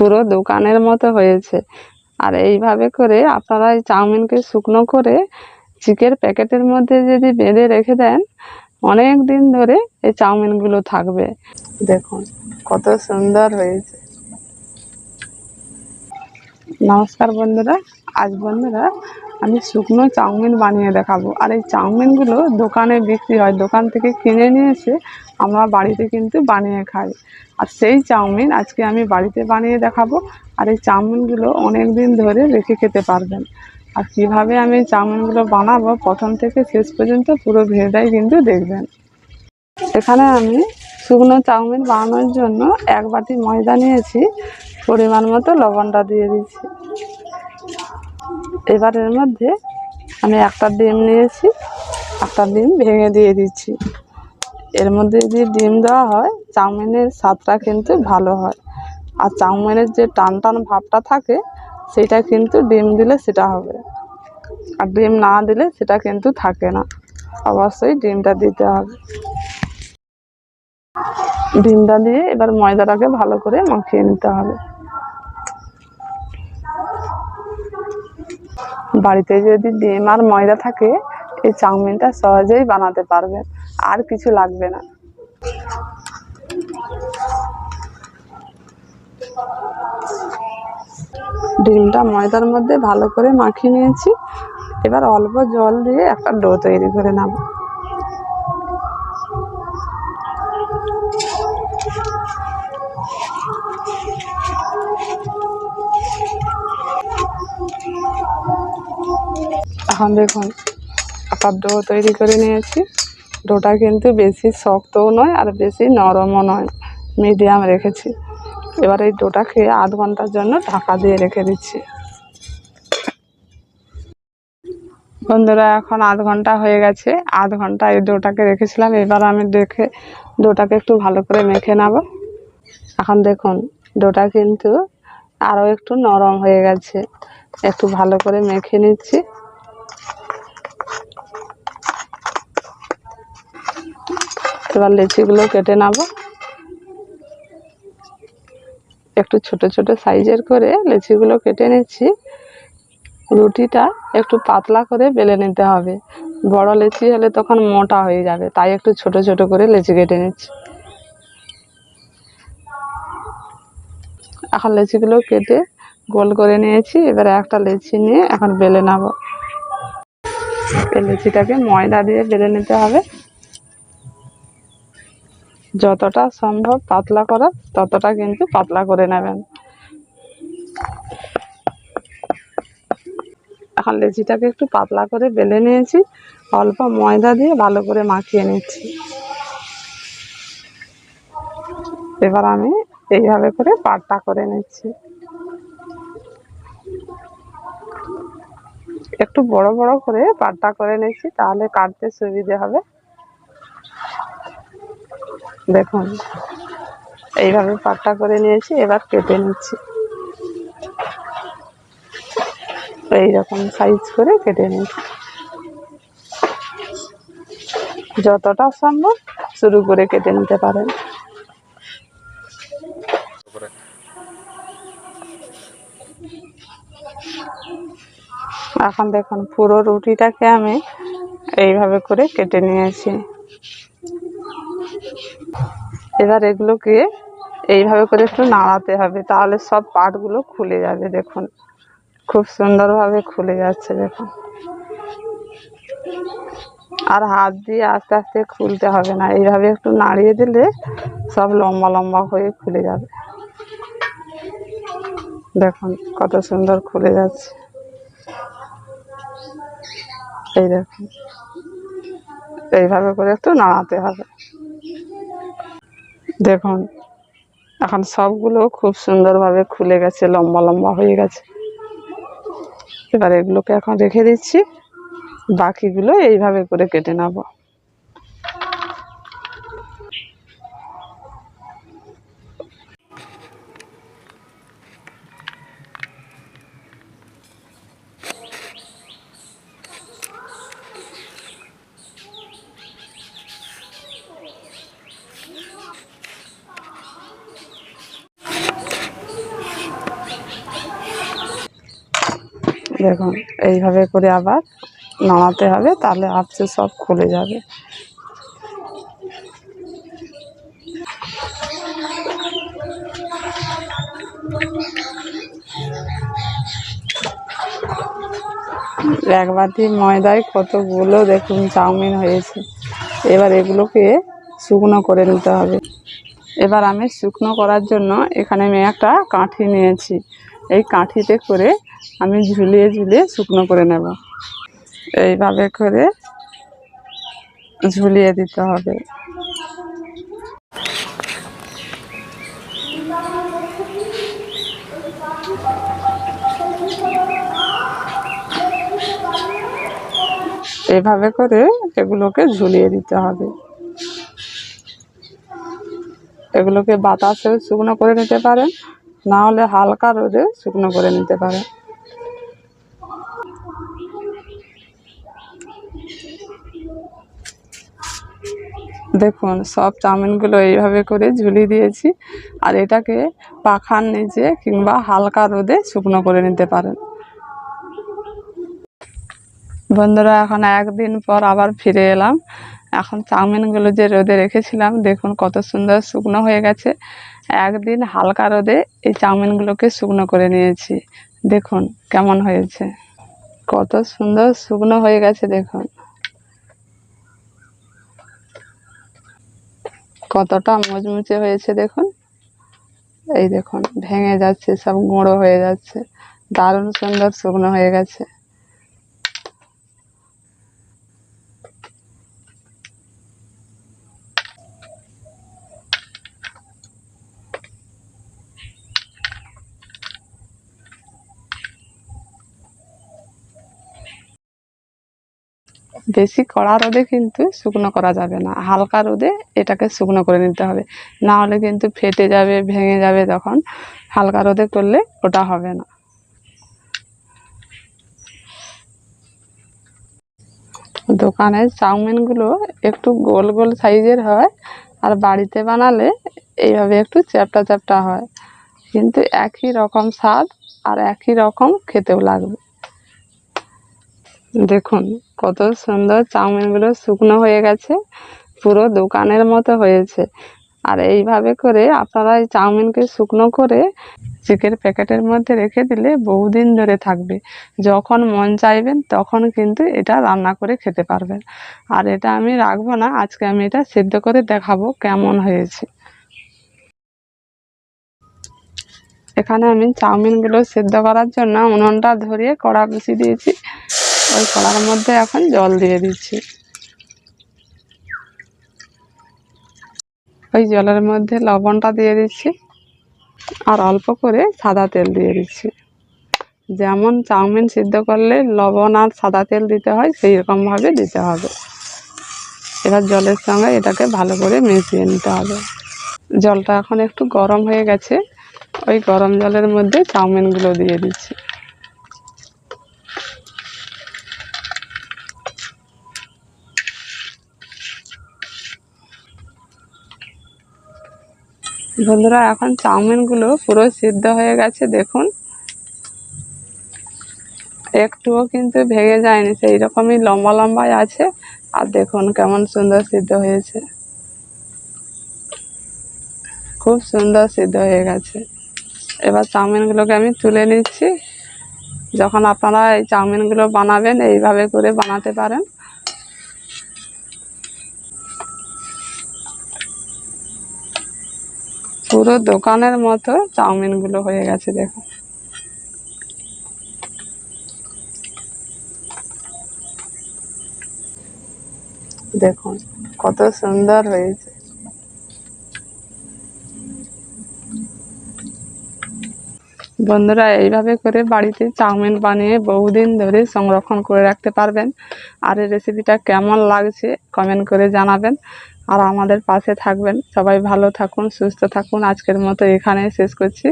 পুরো দোকানের মতো হয়েছে। আর এইভাবে করে আপনারা এই চাউমিনকে শুকনো করে চিকের প্যাকেটের মধ্যে যদি বেঁধে রেখে দেন, অনেক দিন ধরে এই চাউমিনগুলো থাকবে। দেখুন, কত সুন্দর হয়েছে। নমস্কার বন্ধুরা আজ বন্ধুরা, আমি শুকনো চাউমিন বানিয়ে দেখাবো। আর এই চাউমিনগুলো দোকানে বিক্রি হয়, দোকান থেকে কিনে নিয়ে এসে আমরা বাড়িতে কিন্তু বানিয়ে খাই। আর সেই চাউমিন আজকে আমি বাড়িতে বানিয়ে দেখাবো। আর এই চাউমিনগুলো অনেক দিন ধরে রেখে খেতে পারবেন। আর কীভাবে আমি চাউমিনগুলো বানাবো, প্রথম থেকে শেষ পর্যন্ত পুরো ভিডিওটাই কিন্তু দেখবেন। এখানে আমি শুকনো চাউমিন বানানোর জন্য এক বাটি ময়দা নিয়েছি, পরিমাণ মতো লবণটা দিয়ে দিচ্ছি। এবার এর মধ্যে আমি একটা ডিম নিয়েছি, একটা ডিম ভেঙে দিয়ে দিচ্ছি। এর মধ্যে যদি ডিম দেওয়া হয়, চাউমিনের স্বাদটা কিন্তু ভালো হয়। আর চাউমিনের যে টান টান ভাবটা থাকে, সেটা কিন্তু ডিম দিলে সেটা হবে। আর ডিম না দিলে সেটা কিন্তু থাকে না। অবশ্যই ডিমটা দিতে হবে। ডিমটা দিয়ে এবার ময়দাটাকে ভালো করে মাখিয়ে নিতে হবে। বাড়িতে যদি ডিম আর ময়দা থাকে, এই চাউমিনটা সহজেই বানাতে পারবেন, আর কিছু লাগবে না। ডিমটা ময়দার মধ্যে ভালো করে মাখিয়ে নিয়েছি। এবার অল্প জল দিয়ে একটা ডো তৈরি করে নেব। এখন দেখুন একটা ডো তৈরি করে নিয়েছি। ডোটা কিন্তু বেশি শক্তও নয় আর বেশি নরমও নয় মিডিয়াম রেখেছি। এবার এই ডোটাকে আধ ঘণ্টার জন্য ঢাকা দিয়ে রেখে দিচ্ছি। বন্ধুরা, এখন আধ ঘণ্টা হয়ে গেছে। আধ ঘণ্টা এই ডোটাকে রেখেছিলাম। এবার আমি দেখে ডোটাকে একটু ভালো করে মেখে নেব। এখন দেখুন, ডোটা কিন্তু আরও একটু নরম হয়ে গেছে। একটু ভালো করে মেখে নিচ্ছি। এবার লেচিগুলো কেটে নেব। একটু ছোট ছোট সাইজের করে লেচিগুলো কেটে নিচ্ছি। রুটিটা একটু পাতলা করে বেলে নিতে হবে। বড় লেচি হলে তখন মোটা হয়ে যাবে, তাই একটু ছোট ছোট করে লেচি কেটে নিচ্ছি। এখন লেচিগুলো কেটে গোল করে নিয়েছি, এবারে একটা লেচি নিয়ে এখন বেলে নেব। এই লেচিটাকে ময়দা দিয়ে বেলে নিতে হবে। যতটা সম্ভব পাতলা করা, ততটা কিন্তু পাতলা করে নেবেন। এখন লেচিটাকে একটু পাতলা করে বেলে নিয়েছি, অল্প ময়দা দিয়ে ভালো করে মাখিয়ে নিচ্ছি। এবার আমি এইভাবে করে পাটটা করে নিচ্ছি। একটু বড় বড় করে পাটটা করে নিচ্ছি, তাহলে কাটতে সুবিধে হবে। দেখুন, এইভাবে পাটটা করে নিয়েছি, এবার কেটে নিচ্ছি। এইরকম সাইজ করে কেটে নিচ্ছি। যতটা সম্ভব শুরু করে কেটে নিতে পারেন। এখন দেখুন, পুরো রুটিটাকে আমি এইভাবে করে কেটে নিয়েছি। এবার এগুলোকে এইভাবে করে একটু নাড়াতে হবে, তাহলে সব পাটগুলো খুলে যাবে, দেখুন। খুব সুন্দরভাবে খুলে যাচ্ছে, দেখুন। আর হাত দিয়ে আস্তে আস্তে খুলতে হবে না, এইভাবে একটু নাড়িয়ে দিলে সব লম্বা লম্বা হয়ে খুলে যাবে। দেখুন, কত সুন্দর খুলে যাচ্ছে। এই দেখুন, এইভাবে করে একটু নাড়াতে হবে। দেখুন, এখন সবগুলো খুব সুন্দরভাবে খুলে গেছে, লম্বা লম্বা হয়ে গেছে। এবার এগুলোকে এখন রেখে দিচ্ছি, বাকিগুলো এইভাবে করে কেটে নেব। দেখুন এইভাবে করে আবার নামাতে হবে, তাহলে আপসে সব খুলে যাবে। এক বাটি ময়দায় কতগুলো দেখুন, চাউমিন হয়েছে। এবার এগুলোকে শুকনো করে নিতে হবে। এবার আমি শুকনো করার জন্য এখানে আমি একটা কাঠি নিয়েছি। এই কাঠিতে করে আমি ঝুলিয়ে ঝুলিয়ে শুকনো করে নেব। এইভাবে করে ঝুলিয়ে দিতে হবে। এভাবে করে এগুলোকে ঝুলিয়ে দিতে হবে। এগুলোকে বাতাসে শুকনো করে নিতে পারেন। না হলে হালকা রোদে শুকনো করে নিতে পারেন দেখুন, সব চাউমিনগুলো এইভাবে করে ঝুলিয়ে দিয়েছি। আর এটাকে পাখার নিচে কিংবা হালকা রোদে শুকনো করে নিতে পারেন। বন্ধুরা, এখন একদিন পর আবার ফিরে এলাম। এখন চাউমিনগুলো যে রোদে রেখেছিলাম, দেখুন কত সুন্দর শুকনো হয়ে গেছে। একদিন হালকা রোদে এই চাউমিনগুলোকে শুকনো করে নিয়েছি। দেখুন কেমন হয়েছে। কত সুন্দর শুকনো হয়ে গেছে, দেখুন। কতটা মুচমুচে হয়েছে, দেখুন। এই দেখুন, ভেঙে যাচ্ছে, সব গুঁড়ো হয়ে যাচ্ছে। দারুণ সুন্দর শুকনো হয়ে গেছে। বেশি কড়া রোদে কিন্তু শুকনো করা যাবে না। হালকা রোদে এটাকে শুকনো করে নিতে হবে। না হলে কিন্তু ফেটে যাবে, ভেঙে যাবে তখন। হালকা রোদে করলে ওটা হবে না। দোকানের চাউমিনগুলো একটু গোল গোল সাইজের হয় আর বাড়িতে বানালে এইভাবে একটু চ্যাপটা চ্যাপটা হয়। কিন্তু একই রকম স্বাদ আর একই রকম খেতেও লাগবে। দেখুন কত সুন্দর চাউমিনগুলো শুকনো হয়ে গেছে, পুরো দোকানের মতো হয়েছে। আর এইভাবে করে আপনারা এই চাউমিনকে শুকনো করে চিকের প্যাকেটের মধ্যে রেখে দিলে বহুদিন ধরে থাকবে। যখন মন চাইবেন তখন কিন্তু এটা রান্না করে খেতে পারবেন। আর এটা আমি রাখব না, আজকে আমি এটা সিদ্ধ করে দেখাবো কেমন হয়েছে। এখানে আমি চাউমিনগুলো সেদ্ধ করার জন্য উনুনটা ধরিয়ে কড়া বসিয়ে দিয়েছি। ওই কড়ার মধ্যে এখন জল দিয়ে দিচ্ছি। ওই জলের মধ্যে লবণটা দিয়ে দিচ্ছি আর অল্প করে সাদা তেল দিয়ে দিচ্ছি। যেমন চাউমিন সিদ্ধ করলে লবণ আর সাদা তেল দিতে হয় সেই রকমভাবে দিতে হবে। এবার জলের সঙ্গে এটাকে ভালো করে মিশিয়ে নিতে হবে। জলটা এখন একটু গরম হয়ে গেছে, ওই গরম জলের মধ্যে চাউমিনগুলো দিয়ে দিচ্ছি। বন্ধুরা, এখন চাউমিনগুলো পুরো সিদ্ধ হয়ে গেছে, দেখুন। একটুও কিন্তু ভেঙে যায়নি, সেই রকমই লম্বা লম্বাই আছে। আর দেখুন কেমন সুন্দর সিদ্ধ হয়েছে। খুব সুন্দর সিদ্ধ হয়ে গেছে। এবার চাউমিনগুলোকে আমি তুলে নিচ্ছি। যখন আপনারা এই চাউমিনগুলো বানাবেন, এইভাবে করে বানাতে পারেন। পুরো দোকানের মতো চাউমিনগুলো হয়ে গেছে দেখুন দেখুন, কত সুন্দর হয়েছে। বন্ধুরা, এইভাবে করে বাড়িতে চাউমিন বানিয়ে বহুদিন ধরে সংরক্ষণ করে রাখতে পারবেন। আর এই রেসিপিটা কেমন লাগছে কমেন্ট করে জানাবেন। আর আমাদের পাশে থাকবেন। সবাই ভালো থাকুন সুস্থ থাকুন। আজকের মতো এখানেই শেষ করছি।